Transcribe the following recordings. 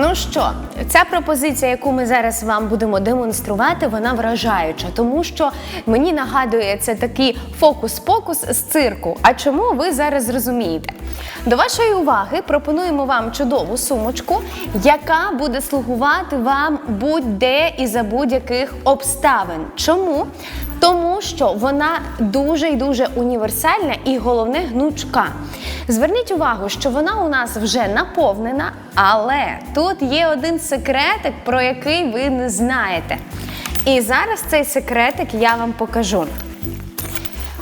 Ну що, ця пропозиція, яку ми зараз вам будемо демонструвати, вона вражаюча, тому що мені нагадує це такий фокус-покус з цирку. А чому ви зараз зрозумієте? До вашої уваги пропонуємо вам чудову сумочку, яка буде слугувати вам будь-де і за будь-яких обставин. Чому? Тому що вона дуже і дуже універсальна і головне гнучка. Зверніть увагу, що вона у нас вже наповнена, але тут є один секретик, про який ви не знаєте. І зараз цей секретик я вам покажу.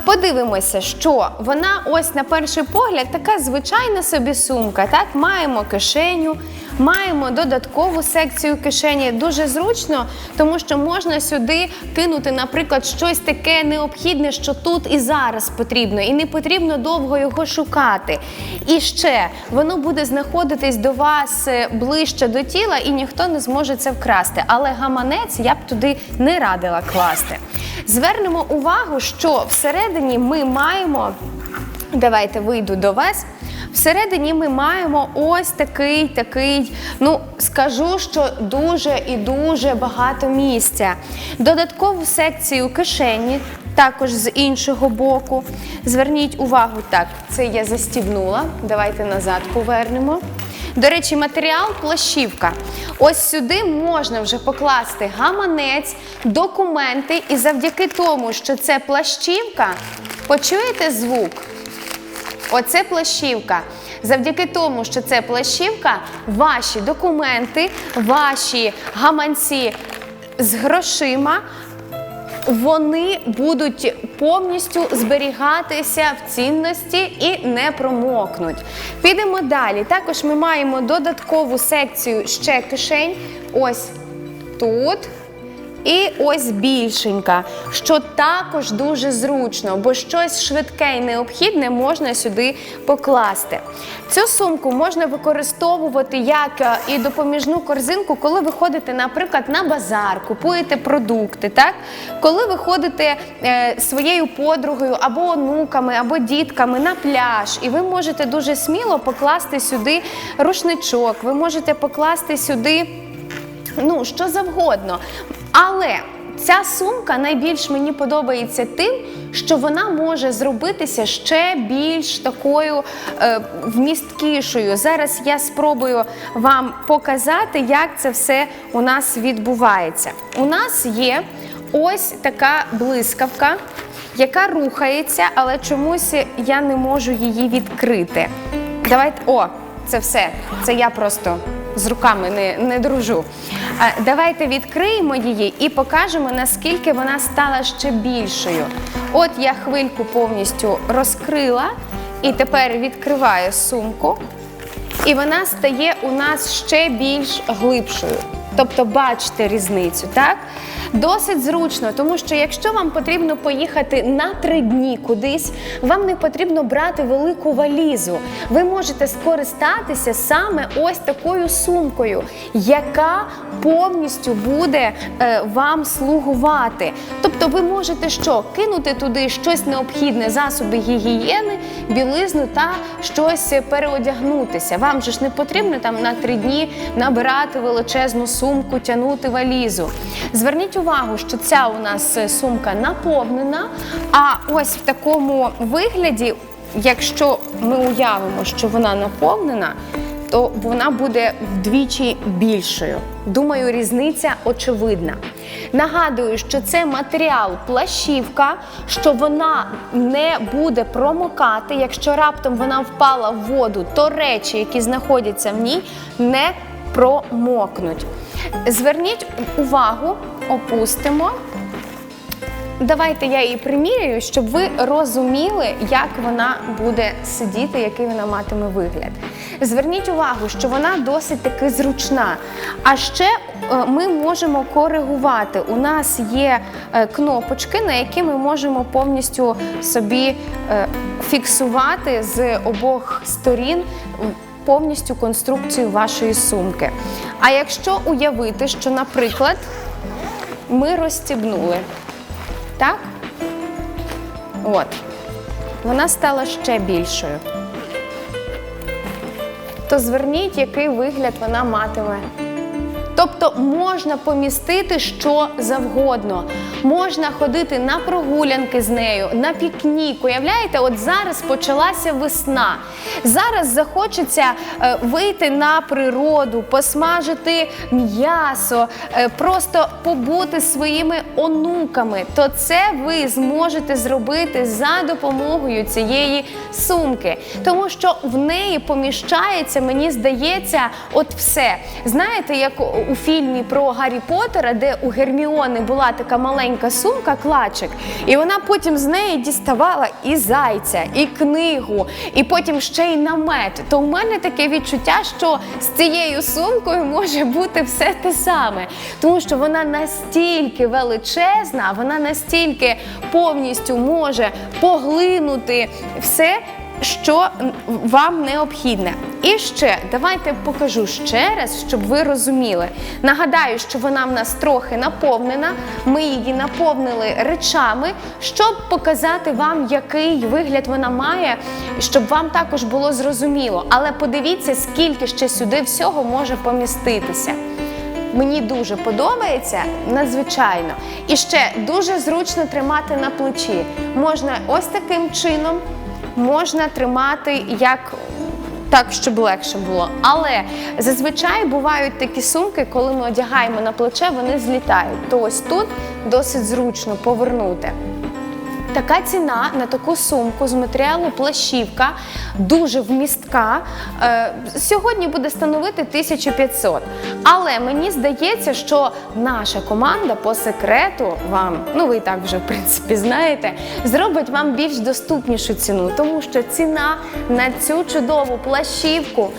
Подивимося, що вона ось на перший погляд така звичайна собі сумка. Так, маємо кишеню, маємо додаткову секцію кишені. Дуже зручно, тому що можна сюди кинути, наприклад, щось таке необхідне, що тут і зараз потрібно, і не потрібно довго його шукати. І ще воно буде знаходитись до вас е, ближче до тіла, і ніхто не зможе це вкрасти. Але гаманець я б туди не радила класти. Звернемо увагу, що всередині ми маємо. Давайте вийду до вас. Всередині ми маємо ось такий, такий, ну скажу, що дуже і дуже багато місця. Додаткову секцію кишені, також з іншого боку. Зверніть увагу, так, це я застібнула. Давайте назад повернемо. До речі, матеріал плащівка. Ось сюди можна вже покласти гаманець, документи, і завдяки тому, що це плащівка, почуєте звук? Оце плащівка. Завдяки тому, що це плащівка, ваші документи, ваші гаманці з грошима. Вони будуть повністю зберігатися в цінності і не промокнуть. Підемо далі. Також ми маємо додаткову секцію ще кишень. Ось тут. І ось більшенька, що також дуже зручно, бо щось швидке і необхідне можна сюди покласти. Цю сумку можна використовувати як е, і допоміжну корзинку, коли ви ходите, наприклад, на базар, купуєте продукти. Так? Коли ви ходите е, своєю подругою або онуками, або дітками на пляж, і ви можете дуже сміло покласти сюди рушничок, ви можете покласти сюди ну, що завгодно. Але ця сумка найбільш мені подобається тим, що вона може зробитися ще більш такою е, вмісткішою. Зараз я спробую вам показати, як це все у нас відбувається. У нас є ось така блискавка, яка рухається, але чомусь я не можу її відкрити. Давайте, о, це все. Це я просто з руками не, не дружу. А, Давайте відкриємо її і покажемо, наскільки вона стала ще більшою. От я хвильку повністю розкрила і тепер відкриваю сумку, і вона стає у нас ще більш глибшою. Тобто бачите різницю, так? Досить зручно, тому що якщо вам потрібно поїхати на три дні кудись, вам не потрібно брати велику валізу. Ви можете скористатися саме ось такою сумкою, яка повністю буде е, вам слугувати. Тобто ви можете що? Кинути туди щось необхідне, засоби гігієни, білизну та щось переодягнутися. Вам же ж не потрібно там на три дні набирати величезну сумку, тягнути валізу. Зверніть увагу, що ця у нас е, сумка наповнена, а ось в такому вигляді, якщо ми уявимо, що вона наповнена, то вона буде вдвічі більшою. Думаю, різниця очевидна. Нагадую, що це матеріал плащівка, що вона не буде промокати. Якщо раптом вона впала в воду, то речі, які знаходяться в ній, не промокнуть. Зверніть увагу, опустимо. Давайте я її приміряю, щоб ви розуміли, як вона буде сидіти, який вона матиме вигляд. Зверніть увагу, що вона досить таки зручна. А ще е, ми можемо коригувати. У нас є е, кнопочки, на які ми можемо повністю собі е, фіксувати з обох сторін повністю конструкцію вашої сумки. А якщо уявити, що, наприклад, ми розстібнули. Так? От. Вона стала ще більшою. то зверніть, який вигляд вона матиме. Тобто можна помістити що завгодно. Можна ходити на прогулянки з нею, на пікнік. Уявляєте, от зараз почалася весна. Зараз захочеться е, вийти на природу, посмажити м'ясо, е, просто побути своїми онуками. То це ви зможете зробити за допомогою цієї сумки, тому що в неї поміщається, мені здається, от все. Знаєте, як у фільмі про Гаррі Поттера, де у Герміони була така маленька сумка, клачик, і вона потім з неї діставала і зайця, і книгу, і потім ще й намет. То в мене таке відчуття, що з цією сумкою може бути все те саме, тому що вона настільки величезна, вона настільки повністю може поглинути все, що вам необхідне. І ще давайте покажу ще раз, щоб ви розуміли. Нагадаю, що вона в нас трохи наповнена. Ми її наповнили речами, щоб показати вам, який вигляд вона має, щоб вам також було зрозуміло. Але подивіться, скільки ще сюди всього може поміститися. Мені дуже подобається, надзвичайно. І ще дуже зручно тримати на плечі. Можна ось таким чином, можна тримати як. Так, щоб легше було. Але зазвичай бувають такі сумки, коли ми одягаємо на плече, вони злітають. То ось тут досить зручно повернути. Така ціна на таку сумку з матеріалу плащівка дуже вмістка. Е, сьогодні буде становити 1500. Але мені здається, що наша команда по секрету вам, ну ви і так вже в принципі знаєте, зробить вам більш доступнішу ціну, тому що ціна на цю чудову плащівку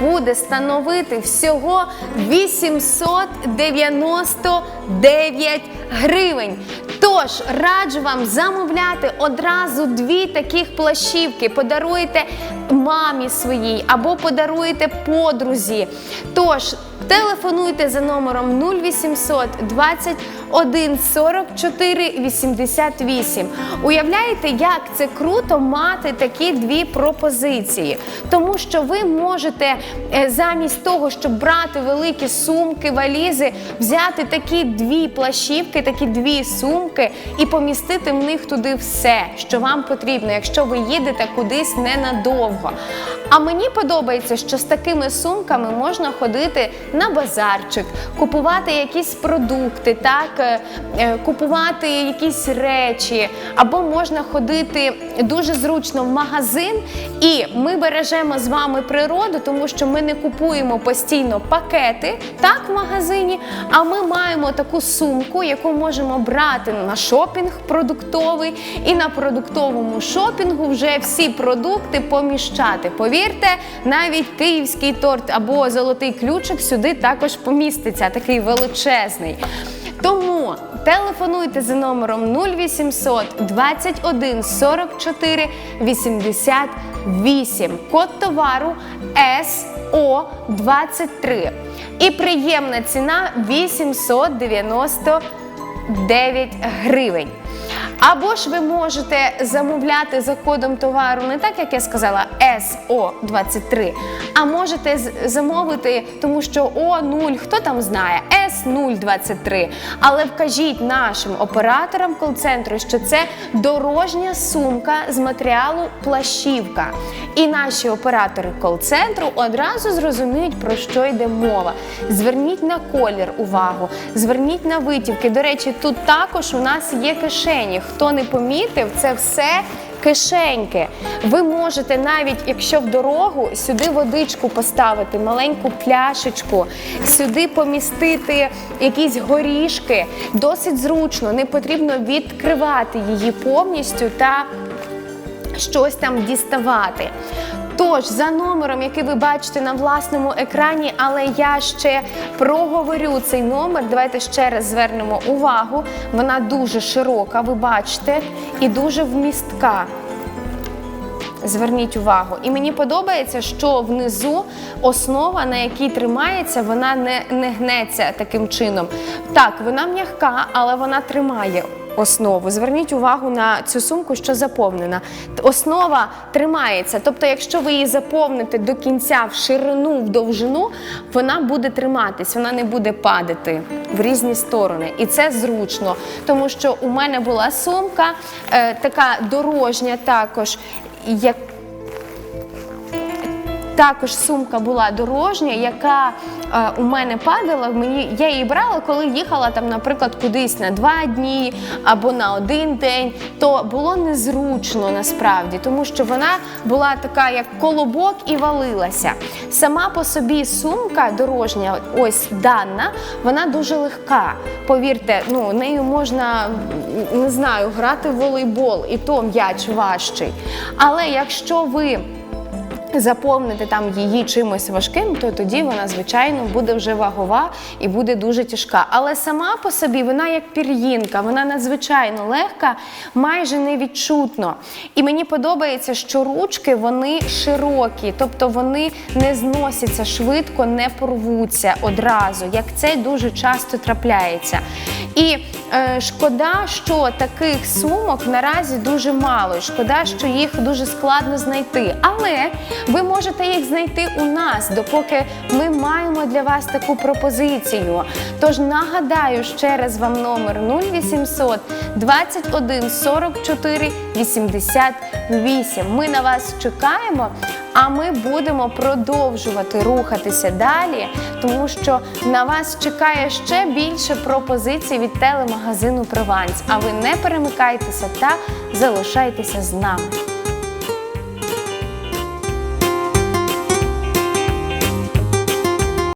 буде становити всього 899 гривень. Тож раджу вам замовляти одразу дві таких плащівки. Подаруйте мамі своїй або подаруєте подрузі. Тож телефонуйте за номером 0800 21 44 88. Уявляєте, як це круто мати такі дві пропозиції, тому що ви можете е, замість того, щоб брати великі сумки, валізи, взяти такі дві плащівки, такі дві сумки і помістити в них туди все, що вам потрібно, якщо ви їдете кудись ненадовго. 话。А мені подобається, що з такими сумками можна ходити на базарчик, купувати якісь продукти, так, е, е, купувати якісь речі, або можна ходити дуже зручно в магазин, і ми бережемо з вами природу, тому що ми не купуємо постійно пакети так в магазині, а ми маємо таку сумку, яку можемо брати на шопінг продуктовий, і на продуктовому шопінгу вже всі продукти поміщати. Навіть київський торт або золотий ключик сюди також поміститься, такий величезний. Тому телефонуйте за номером 0800 21 44 88. Код товару СО23. І приємна ціна 899 гривень. Або ж ви можете замовляти за кодом товару не так, як я сказала, СО23, а можете замовити, тому що О0, хто там знає, С023. Але вкажіть нашим операторам кол-центру, що це дорожня сумка з матеріалу плащівка. І наші оператори кол-центру одразу зрозуміють, про що йде мова. Зверніть на колір увагу, зверніть на витівки. До речі, тут також у нас є кишені. Хто не помітив, це все. Кишеньки. Ви можете навіть, якщо в дорогу, сюди водичку поставити, маленьку пляшечку, сюди помістити якісь горішки. Досить зручно, не потрібно відкривати її повністю та щось там діставати. Тож, за номером, який ви бачите на власному екрані, але я ще проговорю цей номер. Давайте ще раз звернемо увагу. Вона дуже широка, ви бачите, і дуже вмістка. Зверніть увагу. І мені подобається, що внизу основа, на якій тримається, вона не, не гнеться таким чином. Так, вона м'яка, але вона тримає. Основу. Зверніть увагу на цю сумку, що заповнена. Основа тримається. Тобто, якщо ви її заповните до кінця в ширину, в довжину, вона буде триматись, вона не буде падати в різні сторони. І це зручно, тому що у мене була сумка, е, така дорожня також. як також сумка була дорожня, яка е, у мене падала. Мені я її брала, коли їхала там, наприклад, кудись на два дні або на один день. То було незручно насправді, тому що вона була така, як колобок, і валилася. Сама по собі сумка дорожня, ось дана, вона дуже легка. Повірте, ну нею можна не знаю, грати в волейбол, і то м'яч важчий. Але якщо ви заповнити там її чимось важким, то тоді вона, звичайно, буде вже вагова і буде дуже тяжка. Але сама по собі вона як пір'їнка, вона надзвичайно легка, майже невідчутно. І мені подобається, що ручки вони широкі, тобто вони не зносяться швидко, не порвуться одразу, як це дуже часто трапляється. І е, шкода, що таких сумок наразі дуже мало. Шкода, що їх дуже складно знайти. Але ви можете їх знайти у нас, допоки ми маємо для вас таку пропозицію. Тож нагадаю ще раз вам номер 0800 21 44 88. Ми на вас чекаємо, а ми будемо продовжувати рухатися далі, тому що на вас чекає ще більше пропозицій від телемагазину Прованс. А ви не перемикайтеся та залишайтеся з нами.